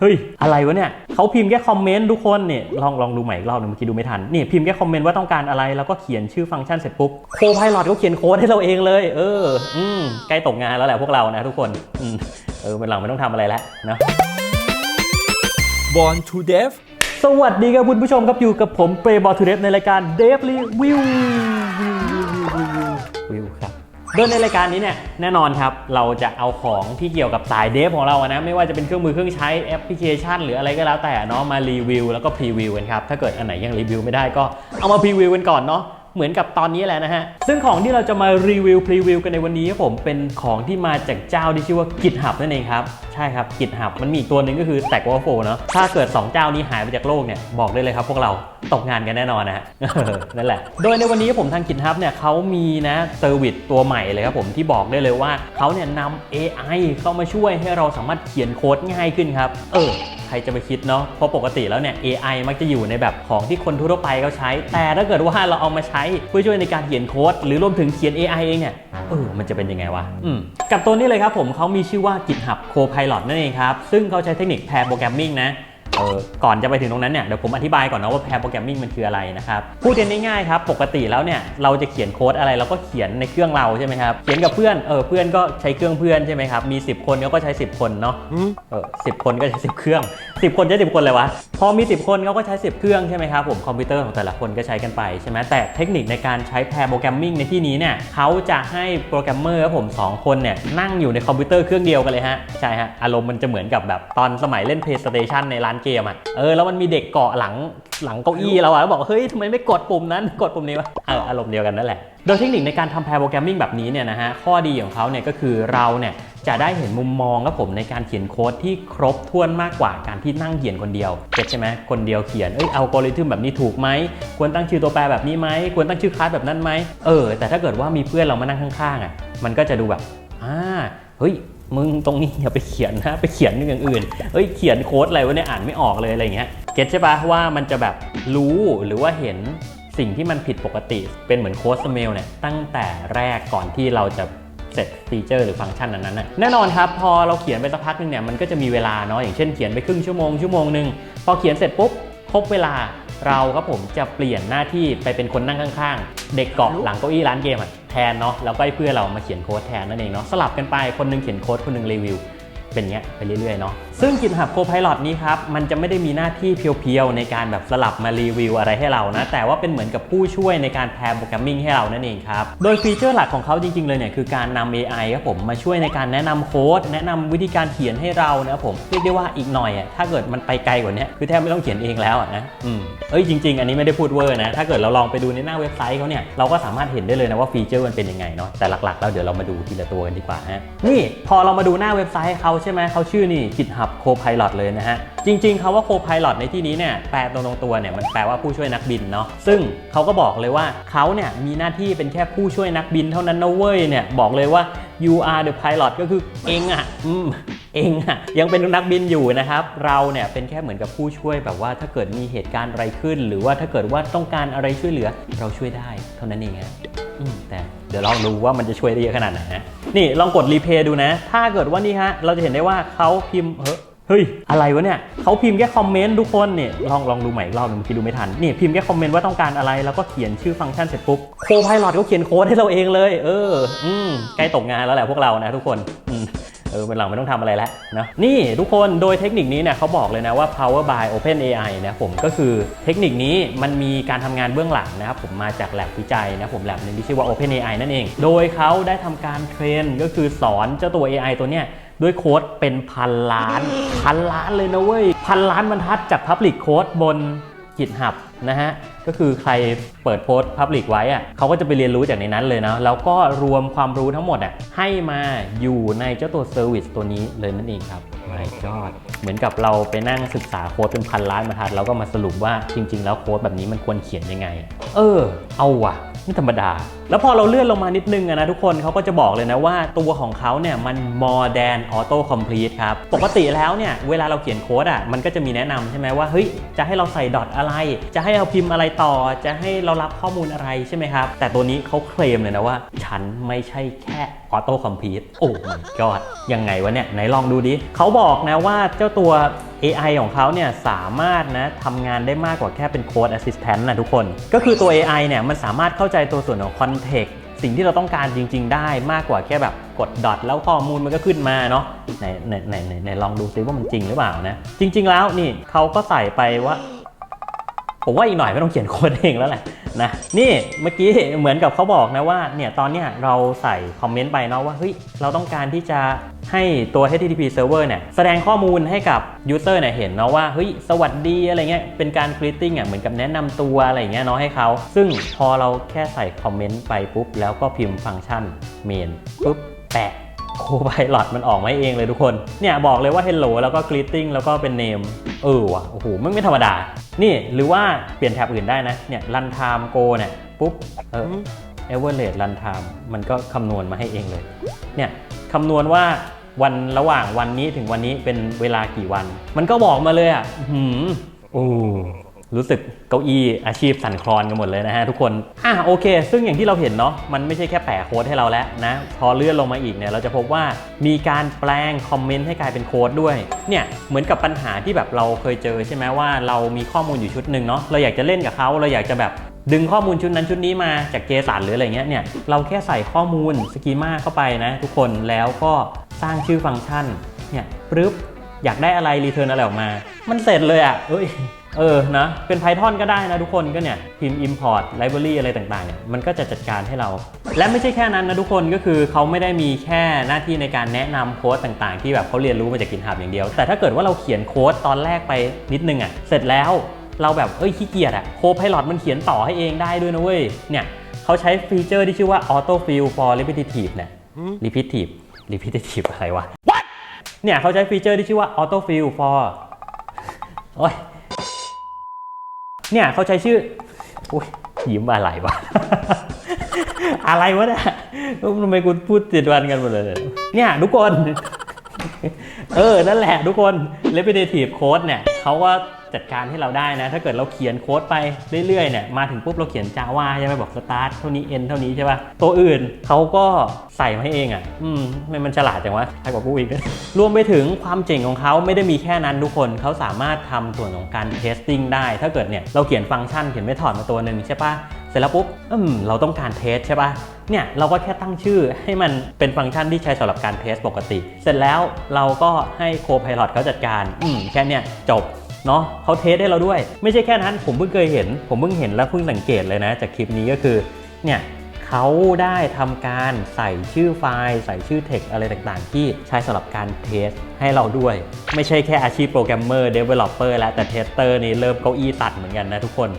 เฮ้ย อะไรวะเนี่ยเขาพิมพ์แค่คอมเมนต์ทุกคนเนี่ยลองลองดูใหม่อีกรอบหนึงเมื่อกี้ดูไม่ทันนี่พิมพ์แค่คอมเมนต์ว่าต้องการอะไรแล้วก็เขียนชื่อฟังก์ชันเสร็จปุ๊บโคพายลอตก็เขียนโค้ดให้เราเองเลย เออ อืมใกล้ตกงานแล้วแหละพวกเรานะทุกคนอืมเออเป็นหลังไม่ต้องทำอะไรแล้วนะ Born to Deaf สวัสดีครับคุณผู้ชมครับอยู่กับผมเปรย์บอลทูเดฟในรายการเดฟรีวิววิววิววิวครับ โดยในรายการนี้เนี่ยแน่นอนครับเราจะเอาของที่เกี่ยวกับสายเดฟของเราอะนะไม่ว่าจะเป็นเครื่องมือเครื่องใช้แอปพลิเคชัน หรืออะไรก็แล้วแต่เนาะมารีวิวแล้วก็พรีวิวกันครับถ้าเกิดอันไหนยังรีวิวไม่ได้ก็เอามาพรีวิวกันก่อนเนาะเหมือนกับตอนนี้แหละนะฮะ ซึ่งของที่เราจะมารีวิวพรีวิวกันในวันนี้ครับผมเป็นของที่มาจากเจ้าที่ชื่อว่า GitHub นั่นเองครับ ใช่ครับ GitHub มันมีอีกตัวหนึ่งก็คือ Stack Overflow เนาะถ้าเกิด 2 เจ้านี้หายไปจากโลกเนี่ยบอกได้เลยครับพวกเรา ตกงานกันแน่นอนนะฮะนั่นแหละ โดยในวันนี้ผมทาง GitHub เนี่ยเขามีนะเซอร์วิสตัวใหม่เลยครับผมที่บอกได้เลยว่าเขาเนี่ยนำ AI เข้ามาช่วยให้เราสามารถเขียนโค้ดง่ายขึ้นครับ เออใครจะไปคิดเนาะเพราะปกติแล้วเนี่ย AI มักจะอยู่ในแบบของที่คนทั่วไปเขาใช้ แต่ถ้าเกิดว่าเราเอามาใช้เพื่อช่วยในการเขียนโค้ด หรือรวมถึงเขียน AI เองเนี่ยเออมันจะเป็นยังไงวะอืมกับตัวนี้เลยครับผมเขามีชื่อว่า GitHub Copilot นั่นเองครับซึ่งเขาใช้เทคนิค pair programming นะ ออก่อนจะไปถึงตรงนั้นเนี่ยเดี๋ยวผมอธิบายก่อนนะว่า pair programming มันคืออะไรนะครับพูดกันง่ายๆครับปกติแล้วเนี่ยเราจะเขียนโค้ดอะไรเราก็เขียนในเครื่องเราใช่ไหมครับเขียนกับเพื่อนเออเพื่อนก็ใช้เครื่องเพื่อนใช่ไหมครับมี 10 คนเขาก็ใช้ 10 คนเนาะเออสิคนก็ใช้ 10 เครื่อง 10 คนใช้ 10 คนเลยวะพอมี 10 คนเขาก็ใช้ 10 เครื่องใช่ไหมครับผมคอมพิวเตอร์ของแต่ละคนก็ใช้กันไปใช่ไหมแต่เทคนิคในการใช้ pair programming ในที่นี้เนี่ยเขาจะให้โปรแกรมเมอร์ครับผมสองคนเนี่ยนั่งอยู่ในคอมพิวเตอร์เครื่องเดียวกันเลยฮะใช่ฮะอารมณ์มันจะเหมือนกับแบบตอนสมัยเล่น PlayStation ในร้านเกมอะเออแล้วมันมีเด็กเกาะหลังหลังเก้าอี้เราอะแล้วบอกว่าเฮ้ยทำไมไม่กดปุ่มนั้นกดปุ่มนี้วะเอออารมณ์เดียวกันนั่นแหละ โดยเทคนิคในการทำ pair programming แบบนี้เนี่ยนะฮะข้อดีของเขาเนี่ยก็คือเราเนี่ยจะได้เห็นมุมมองครับผมในการเขียนโค้ดที่ครบถ้วนมากกว่าการที่นั่งเขียนคนเดียวเก็ตใช่ไหมคนเดียวเขียนเอ้ยอัลกอริทึมแบบนี้ถูกไหมควรตั้งชื่อตัวแปรแบบนี้ไหมควรตั้งชื่อคลาสแบบนั้นไหมเออแต่ถ้าเกิดว่ามีเพื่อนเรามานั่งข้างๆอะมันก็จะดูแบบอ่าเฮ้ย มึงตรงนี้อย่าไปเขียนนะไปเขียนอย่างอื่นเอ้ยเขียนโค้ดอะไรวะเนี่ยอ่านไม่ออกเลยอะไรเงี้ยเก็ตใช่ปะว่ามันจะแบบรู้หรือว่าเห็นสิ่งที่มันผิดปกติ เป็นเหมือนโค้ดสเมลเนี่ยตั้งแต่แรกก่อนที่เราจะเสร็จฟีเจอร์หรือฟังก์ชันนั้นๆน่ะแน่นอนครับ พอเราเขียนไปสักพักหนึงเนี่ยมันก็จะมีเวลาเนาะอย่างเช่นเขียนไปครึ่งชั่วโมงชั่วโมงหนึ่งพอเขียนเสร็จปุ๊บครบเวลาเราครับผมจะเปลี่ยนหน้าที่ไปเป็นคนนั่งข้าง ๆ เด็กเกาะหลังเก้าอี้ร้านเกมอะ แทนเนาะแล้วก็ให้เพื่อนเรามาเขียนโค้ดแทนนั่นเองเนาะสลับกันไปคนหนึงเขียนโค้ดคนหนึงรีวิวเป็นเงี้ยไปเรื่อยๆเนาะซึ่ง GitHub Copilot นี้ครับ มันจะไม่ได้มีหน้าที่เพียวๆ ในการแบบสลับมารีวิวอะไรให้เรานะ แต่ว่าเป็นเหมือนกับผู้ช่วยในการแพร์โปรแกรมมิ่งให้เรานั่นเองครับ โดยฟีเจอร์หลักของเขาจริงๆ เลยเนี่ยคือการนำ AI ครับผมมาช่วยในการแนะนำโค้ด แนะนำวิธีการเขียนให้เรานะครับผมเรียกได้ว่าอีกหน่อยอะถ้าเกิดมันไปไกลกว่านี้คือแทบไม่ต้องเขียนเองแล้วนะอืมเอ้ยจริง ๆ อันนี้ไม่ได้พูดเวอร์นะถ้าเกิดเราลองไปดูในหน้าเว็บไซต์เขาเนี่ยเราก็สามารถเห็นได้เลยนะว่าฟีเจอร์มันเป็นยังไงเนาะแต่หลักๆแล้วเดี๋ยวเรามาดูทีละตัวกันดีกว่าฮะนี่พอเรามาดูหน้าเว็บไซต์เขาใช่ไหมเขาชื่อนี่ GitHub Copilot เลยนะฮะ จริงๆคาว่า Copilot ในที่นี้เนี่ยแปลตรงๆตัวเนี่ยมันแปลว่าผู้ช่วยนักบินเนาะซึ่งเขาก็บอกเลยว่าเขาเนี่ยมีหน้าที่เป็นแค่ผู้ช่วยนักบินเท่านั้นนะเว้ยเนี่ยบอกเลยว่า you are the pilot ก็คือเองอะอืมเองอะยังเป็นนักบินอยู่นะครับ เราเนี่ยเป็นแค่เหมือนกับผู้ช่วยแบบว่าถ้าเกิดมีเหตุการณ์อะไรขึ้น หรือว่าถ้าเกิดว่าต้องการอะไรช่วยเหลือ เราช่วยได้เท่านั้นเองฮะแต่เดี๋ยวลองดูว่ามันจะช่วยได้เยอะขนาดไหนนะ นี่ลองกดรีเพย์ดูนะ ถ้าเกิดว่านี่ฮะ เราจะเห็นได้ว่าเขาพิมพ์เฮ้ย อะไรวะเนี่ยเขาพิมพ์แค่คอมเมนต์ทุกคนเนี่ยลองลองดูใหม่อีกรอบหนึงเมื่อกี้ดูไม่ทัน นี่พิมพ์แค่คอมเมนต์ว่าต้องการอะไร แล้วก็เขียนชื่อฟังก์ชันเสร็จปุ๊บโคพายลดก็เขียนโค้ดให้เราเองเลย เออ อืมใกล้ตกงานแล้วแหละพวกเรานะทุกคนอืม เออเป็นหลังไม่ต้องทำอะไรแล้วนะนี่ทุกคนโดยเทคนิคนี้เนี่ยเขาบอกเลยนะว่า power by open AI นะผมก็คือเทคนิคนี้มันมีการทำงานเบื้องหลังนะครับผมมาจากแลบวิจัยนะผมแลบหนึงที่ชื่อว่า open AI นั่นเอง โดยเขาได้ทำการเทรนก็คือสอนเจ้าตัว AI ตัวเนี้ยด้วยโค้ดเป็นพันล้าน พันล้านเลยนะเว้ย พันล้านบรรทัดจาก Public Code บน GitHub นะฮะ ก็คือใครเปิดโพสต์ Public ไว้อะเขาก็จะไปเรียนรู้จากในนั้นเลยนะแล้วก็รวมความรู้ทั้งหมดอะให้มาอยู่ในเจ้าตัว Service ตัวนี้เลยนั่นเองครับ My God เหมือนกับเราไปนั่งศึกษาโค้ดเป็นพันล้านบรรทัดแล้วก็มาสรุปว่าจริง ๆ แล้วโค้ดแบบนี้มันควรเขียนยังไง เออ เอาว่ะไม่ธรรมดา แล้วพอเราเลื่อนลงมานิดนึงนะทุกคนเขาก็จะบอกเลยนะว่าตัวของเขาเนี่ยมัน more than auto complete ครับ ปกติแล้วเนี่ยเวลาเราเขียนโค้ดอะมันก็จะมีแนะนำใช่ไหมว่าเฮ้ยจะให้เราใส่ดอทอะไร จะให้เราพิมพ์อะไรต่อ จะให้เรารับข้อมูลอะไรใช่ไหมครับ แต่ตัวนี้เขาเคลมเลยนะว่า ฉันไม่ใช่แค่ออโต้คอมพลีทโอ้ my god ยังไงวะเนี่ย ไหนลองดูดิเขาบอกนะว่าเจ้าตัว AI ของเขาเนี่ยสามารถนะทำงานได้มากกว่าแค่เป็นโค้ด assistant นะทุกคน ก็คือตัว AI เนี่ยมันสามารถเข้าใจตัวส่วนของเทกสิ่งที่เราต้องการจริง ๆ ได้มากกว่าแค่แบบกดดอทแล้วข้อมูลมันก็ขึ้นมาเนาะไหนไหนไหนไหนไหนลองดูซิว่ามันจริงหรือเปล่านะ จริง ๆ แล้วนี่เขาก็ใส่ไปว่า ผมว่าอีกหน่อยไม่ต้องเขียนโค้ดเองแล้วแหละ นะนี่เมื่อกี้เหมือนกับเขาบอกนะว่าเนี่ยตอนเนี้ยเราใส่คอมเมนต์ไปเนาะว่าเฮ้ยเราต้องการที่จะให้ตัว HTTP server เนี่ยแสดงข้อมูลให้กับ user เนี่ยเห็นเนาะว่าเฮ้ยสวัสดีอะไรเงี้ยเป็นการ greeting อะเหมือนกับแนะนำตัวอะไรเงี้ยเนาะให้เขา ซึ่งพอเราแค่ใส่คอมเมนต์ไปปุ๊บ แล้วก็พิมพ์ฟังก์ชัน main ปุ๊บแปะ โคไพลอตมันออกมาเองเลยทุกคน เนี่ยบอกเลยว่า hello แล้วก็ greeting แล้วก็เป็น name เออว่ะโอ้โหไม่ไม่ธรรมดา นี่หรือว่าเปลี่ยนแท็บอื่นได้นะ เนี่ย run time go เนี่ยปุ๊บ เออ average run time มันก็คำนวณมาให้เองเลย เนี่ยคำนวณว่าวันระหว่างวันนี้ถึงวันนี้เป็นเวลากี่วัน มันก็บอกมาเลยอะอื้อหืมโอ้ รู้สึกเก้าอี้อาชีพสั่นคลอนกันหมดเลยนะฮะทุกคน อะโอเค ซึ่งอย่างที่เราเห็นเนาะมันไม่ใช่แค่แปะโค้ดให้เราแล้วนะ พอเลื่อนลงมาอีกเนี่ยเราจะพบว่ามีการแปลงคอมเมนต์ให้กลายเป็นโค้ดด้วย เนี่ยเหมือนกับปัญหาที่แบบเราเคยเจอใช่ไหมว่าเรามีข้อมูลอยู่ชุดหนึ่งเนาะเราอยากจะเล่นกับเขาเราอยากจะแบบดึงข้อมูลชุดนั้นชุดนี้มาจากเจสันหรืออะไรเงี้ยเนี่ยเราแค่ใส่ข้อมูลสกีมาเข้าไปนะทุกคนแล้วก็สร้างชื่อฟังก์ชันเนี่ยปึ๊บอยากได้อะไรรีเทิร์นอะไรออกมา มันเสร็จเลยอะ่ะเอ้ย เออนะ เป็น Python ก็ได้นะทุกคนก็เนี่ยพิมพ์ import library อะไรต่างๆเนี่ยมันก็จะจัดการให้เรา และไม่ใช่แค่นั้นนะทุกคนก็คือเขาไม่ได้มีแค่หน้าที่ในการแนะนำโค้ดต่างๆ ที่แบบเขาเรียนรู้มาจาก GitHub อย่างเดียว แต่ถ้าเกิดว่าเราเขียนโค้ดตอนแรกไปนิดนึงอะ่ะเสร็จแล้วเราแบบเอ้ยขี้เกียจอะโคพาย o t มันเขียนต่อให้เองได้ด้วยนะเว้ยเนี่ยเขาใช้ฟีเจอร์ที่ชื่อว่า auto fill for repetitive เนี่ย repetitive repetitive อะไรวะ What เนี่ยเขาใช้ฟีเจอร์ที่ชื่อว่า auto fill for โอ้ย เนี่ยเขาใช้ชื่ออุ้ยยิ้มอะไรวะ อะไรวะเนี่ยทำไมคุณพูดติดวันกันหมดเลย เนี่ย ทุกคน เออ นั่นแหละทุกคน repetitive code เนี่ยเขาว่า จัดการให้เราได้นะ ถ้าเกิดเราเขียนโค้ดไปเรื่อยๆเนี่ยมาถึงปุ๊บเราเขียน Java ใช่ไหมบอก start เท่านี้ end เท่านี้ใช่ป่ะตัวอื่นเขาก็ใส่มาให้เองอะ อืมไม่มันฉลาดจังวะใครกว่ากูอีกรวมไปถึงความเจ๋งของเขาไม่ได้มีแค่นั้นทุกคนเขาสามารถทำส่วนของการ testing ได้ ถ้าเกิดเนี่ยเราเขียนฟังก์ชันเขียนไม่ถอดมาตัวหนึ่งใช่ป่ะเสร็จแล้วปุ๊บอืมเราต้องการเทสใช่ปะเนี่ยเราก็แค่ตั้งชื่อให้มันเป็นฟังก์ชันที่ใช้สำหรับการเทสปกติ เสร็จแล้วเราก็ให้โคพาย o t เขาจัดการ อืมแค่เนี้ยจบ เนาะเขาเทสให้เราด้วย ไม่ใช่แค่นั้น ผมเพิ่งเคยเห็น ผมเพิ่งเห็นและเพิ่งสังเกตเลยนะ จากคลิปนี้ก็คือเนี่ยเขาได้ทำการใส่ชื่อไฟล์ ใส่ชื่อเทคอะไรต่างๆ ที่ใช้สำหรับการเทสให้เราด้วย ไม่ใช่แค่อาชีพโปรแกรมเมอร์เดเวลลอปเปอร์แล้วแต่เทสเตอร์นี่เริ่มเก้าอี้ตัดเหมือนกันนะทุกคน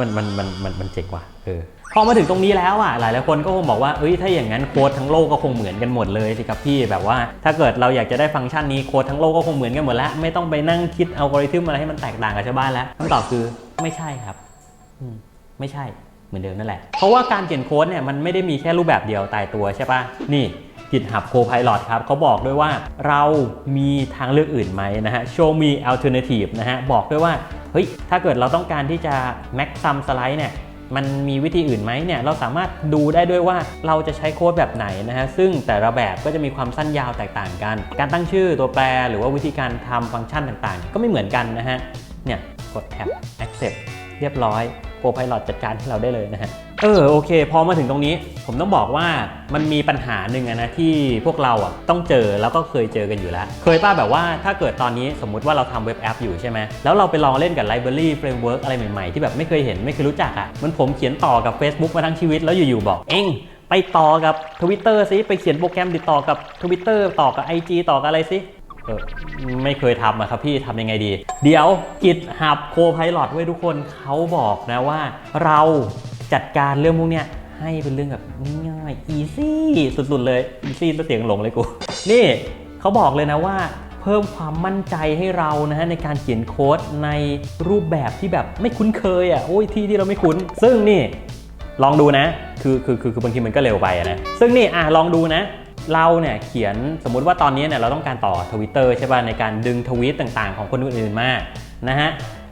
มันมันมันมันมันเจ๋งว่ะเออ พอมาถึงตรงนี้แล้วอะหลายหลายคนก็คงบอกว่าเอ้ยถ้าอย่างนั้นโค้ดทั้งโลกก็คงเหมือนกันหมดเลยสิครับพี่แบบว่า ถ้าเกิดเราอยากจะได้ฟังก์ชันนี้โค้ดทั้งโลกก็คงเหมือนกันหมดแล้ว ไม่ต้องไปนั่งคิดเอัลกริทึมอะไรให้มันแตกต่างกับชาวบ้านแล้วคำตอบคือไม่ใช่ครับอืไม่ใช่เหมือนเดิมนั่นแหละ เพราะว่าการเขียนโค้ดเนี่ยมันไม่ได้มีแค่รูปแบบเดียวตายตัวใช่ปะนี่ GitHub Copilot ครับเขาบอกด้วยว่าเรามีทางเลือกอื่นไหมนะฮะ Show me alternative นะฮะ บอกด้วยว่า เฮ้ย ถ้าเกิดเราต้องการที่จะ max sum slide เนี่ย มันมีวิธีอื่นไหมเนี่ยเราสามารถดูได้ด้วยว่าเราจะใช้โค้ดแบบไหนนะฮะซึ่งแต่ละแบบก็จะมีความสั้นยาวแตกต่างกัน การตั้งชื่อตัวแปรหรือว่าวิธีการทำฟังก์ชันต่างๆ ก็ไม่เหมือนกันนะฮะเนี่ยกดแท็บ accept เรียบร้อยโ o ไพลอตจัดการให้เราได้เลยนะฮะ เออโอเค พอมาถึงตรงนี้ ผมต้องบอกว่ามันมีปัญหาหนึ่งนะที่พวกเราอะต้องเจอแล้วก็เคยเจอกันอยู่แล้ว เคยป้าแบบว่าถ้าเกิดตอนนี้สมมุติว่าเราทำเว็บแอปอยู่ใช่ไหมแล้วเราไปลองเล่นกับไลบรารีเฟรมเวิร์กอะไรใหม่ๆ ที่แบบไม่เคยเห็นไม่เคยรู้จักอะมันผมเขียนต่อกับ Facebook มาทั้งชีวิตแล้วอยู่ๆบอกเองไปต่อกับ Twitter ซิไปเขียนโปรแกรมติดต่อกับ Twitter ต่อกับ IG ต่อกับอะไรซิเออไม่เคยทำอะครับพี่ทำยังไงดี เดี๋ยวกิจหับโคไพลอตไว้ทุกคนเขาบอกนะว่า เรา จัดการเรื่องพวกเนี้ยให้เป็นเรื่องแบบง่ายๆ easy สุดๆเลย easy ตัวเสียงหลงเลยกู นี่เขาบอกเลยนะว่าเพิ่มความมั่นใจให้เรานะฮะในการเขียนโค้ดในรูปแบบที่แบบไม่คุ้นเคยอะโอ้ยที่ที่เราไม่คุ้น ซึ่งนี่ลองดูนะ คือคือคือคือบางทีมันก็เร็วไปะนะ ซึ่งนี่อะลองดูนะ เราเนี่ยเขียนสมมุติว่าตอนนี้เนี่ยเราต้องการต่อทวิตเตอร์ใช่ป่ะในการดึงทวีตต่างๆ ของคนอื่นๆมานะฮะ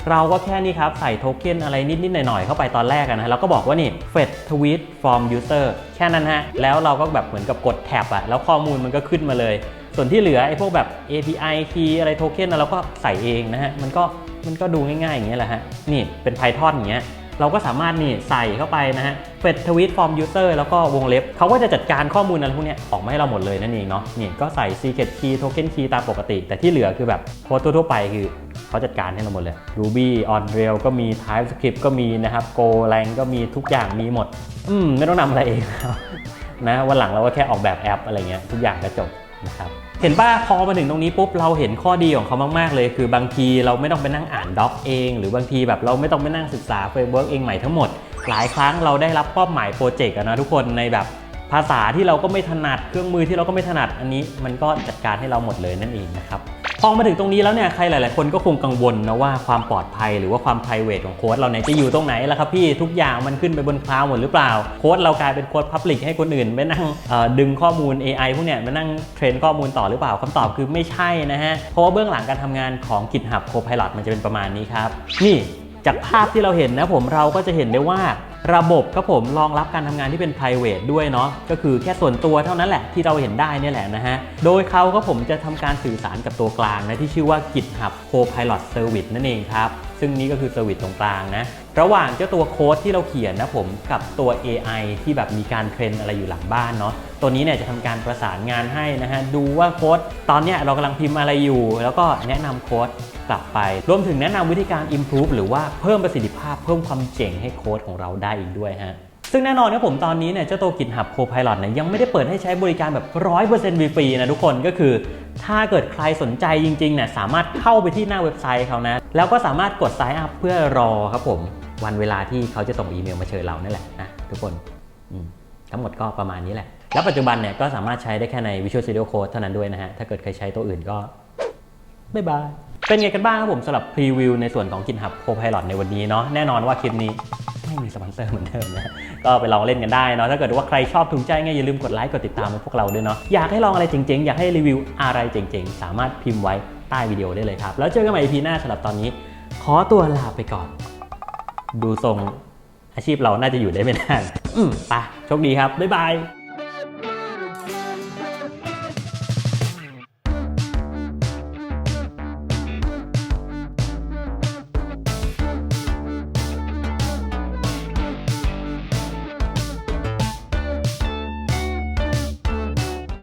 เราก็แค่นี้ครับใส่โทเค็นอะไรนิดๆหน่อยๆเข้าไปตอนแรกอะนะเราก็บอกว่านี่ fetch tweet from user แค่นั้นฮะแล้วเราก็แบบเหมือนกับกดแท็บอะแล้วข้อมูลมันก็ขึ้นมาเลย ส่วนที่เหลือไอ้พวกแบบ API key อะไรโทเค็นเราก็ใส่เองนะฮะมันก็มันก็ดูง่ายๆอย่างเงี้ยแหละฮะนี่เป็น Python อย่างเงี้ยเราก็สามารถนี่ใส่เข้าไปนะฮะ fetch tweet from user แล้วก็วงเล็บ เขาก็จะจัดการข้อมูลอะไรพวกเนี้ยออกมาให้เราหมดเลยนั่นเองเนาะนี่ก็ใส่ secret key token key ตามปกติ แต่ที่เหลือคือแบบโค้ดทั่วๆไปคือ เขาจัดการให้เราหมดเลย Ruby on Rails ก็มี TypeScript ก็มีนะครับ Golang ก็มีทุกอย่างมีหมด อืมไม่ต้องทำอะไรเองนะวันหลังเราก็แค่ออกแบบแอปอะไรเงี้ยทุกอย่างก็จบนะครับเห็นป่ะพอมาถึงตรงนี้ปุ๊บเราเห็นข้อดีของเขามากๆเลย คือบางทีเราไม่ต้องไปนั่งอ่านด็อกเอง หรือบางทีแบบเราไม่ต้องไปนั่งศึกษาเฟรมเวิร์กเองใหม่ทั้งหมด หลายครั้งเราได้รับมอบหมายโปรเจกต์นะทุกคนในแบบภาษาที่เราก็ไม่ถนัดเครื่องมือที่เราก็ไม่ถนัดอันนี้ มันก็จัดการให้เราหมดเลยนั่นเองนะครับ พอมาถึงตรงนี้แล้วเนี่ยใครหลาย ๆ คนก็คงกังวลนะว่าความปลอดภัยหรือว่าความ p r i v a t ของโค้ดเราเนี่ยจะอยู่ตรงไหนล่ะครับพี่ทุกอย่างมันขึ้นไปบนคลาวด์หมดหรือเปล่า โค้ดเรากลายเป็นโค้ด Public ให้คนอื่นไปนั่งดึงข้อมูล AI พวกเนี่ยมานั่งเทรนข้อมูลต่อหรือเปล่าคำตอบคือไม่ใช่นะฮะเพราะว่าเบื้องหลังการทำงานของ GitHub Copilot มันจะเป็นประมาณนี้ครับนี่จากภาพที่เราเห็นนะผมเราก็จะเห็นได้ว่า ระบบครับผมรองรับการทำงานที่เป็น private ด้วยเนาะก็คือแค่ส่วนตัวเท่านั้นแหละที่เราเห็นได้นี่แหละนะฮะ โดยเขาก็ผมจะทำการสื่อสารกับตัวกลางนะที่ชื่อว่า GitHub Copilot Service นั่นเองครับ ซึ่งนี้ก็คือเซอร์วิสตรงกลางนะ ระหว่างเจ้าตัวโค้ดที่เราเขียนนะผมกับตัว AI ที่แบบมีการเทรนอะไรอยู่หลังบ้านเนาะ ตัวนี้เนี่ยจะทำการประสานงานให้นะฮะดูว่าโค้ดตอนเนี้ยเรากำลังพิมพ์อะไรอยู่ แล้วก็แนะนำโค้ดกลับไป รวมถึงแนะนำวิธีการ improve หรือว่าเพิ่มประสิทธิภาพเพิ่มความเจ๋งให้โค้ดของเราได้อีกด้วยฮะซึ่งแน่นอนครับผมตอนนี้เนี่ยเจ้าตัว GitHub Copilot เนี่ยยังไม่ได้เปิดให้ใช้บริการแบบ 100%ฟรีๆนะทุกคนก็คือ ถ้าเกิดใครสนใจจริงๆเนี่ยสามารถเข้าไปที่หน้าเว็บไซต์เขานะ แล้วก็สามารถกด sign up เพื่อรอครับผม วันเวลาที่เขาจะส่งอีเมลมาเชิญเรานั่นแหละนะทุกคนทั้งหมดก็ประมาณนี้แหละ แล้วปัจจุบันเนี่ยก็สามารถใช้ได้แค่ใน Visual Studio Code เท่านั้นด้วยนะฮะ ถ้าเกิดใครใช้ตัวอื่นก็บ๊ายบาย เป็นไงกันบ้างครับผมสำหรับพรีวิวในส่วนของ GitHub Copilot ในวันนี้เนาะแน่นอนว่าคลิปนี้ไม่มีสปอนเซอร์เหมือนเดิมนะก็ไปลองเล่นกันได้เนาะถ้าเกิดว่าใครชอบถูกใจไงอย่าลืมกดไลค์กดติดตามพวกเราด้วยเนาะอยากให้ลองอะไรเจ๋งๆ อยากให้รีวิวอะไรเจ๋งๆ สามารถพิมพ์ไว้ใต้วิดีโอได้เลยครับ แล้วเจอกันใหม่ EP หน้าสำหรับตอนนี้ ขอตัวลาไปก่อน ดูทรงอาชีพเราน่าจะอยู่ได้ไม่นานอืมไปโชคดีครับบ๊ายบาย